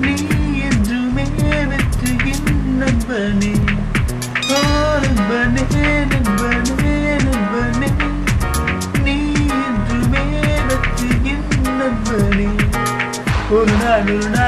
நீ என்றுமே எனக்கு நண்பனே ஓ நண்பனே நண்பனே நண்பனே நீ என்றுமே எனக்கு நண்பனே ஒரு நாள் ஒரு நாள்.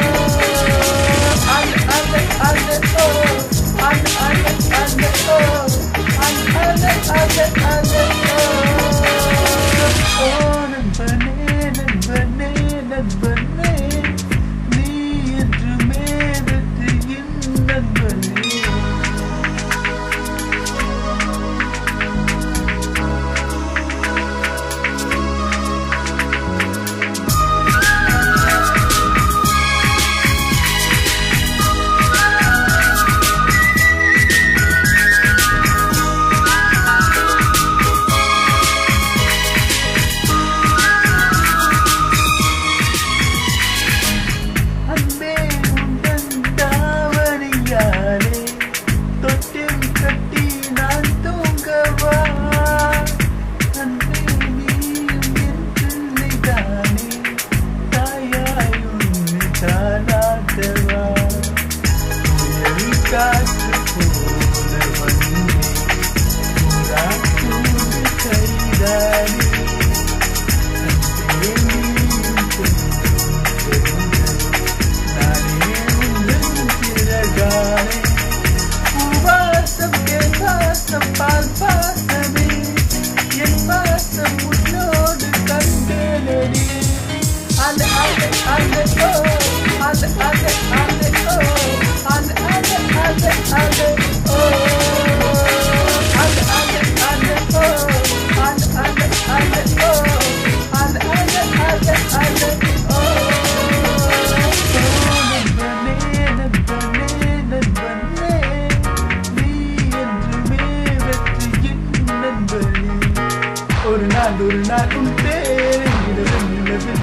God. ஒரு நாள் ஒரு நாள் உன் பேர் நிலவில் நிலவில்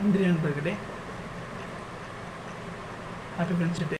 ഇന്ദ്രിയാണ് എടുക്കട്ടെ ഹാപ്പി ഫ്രണ്ട്സ് ഡേ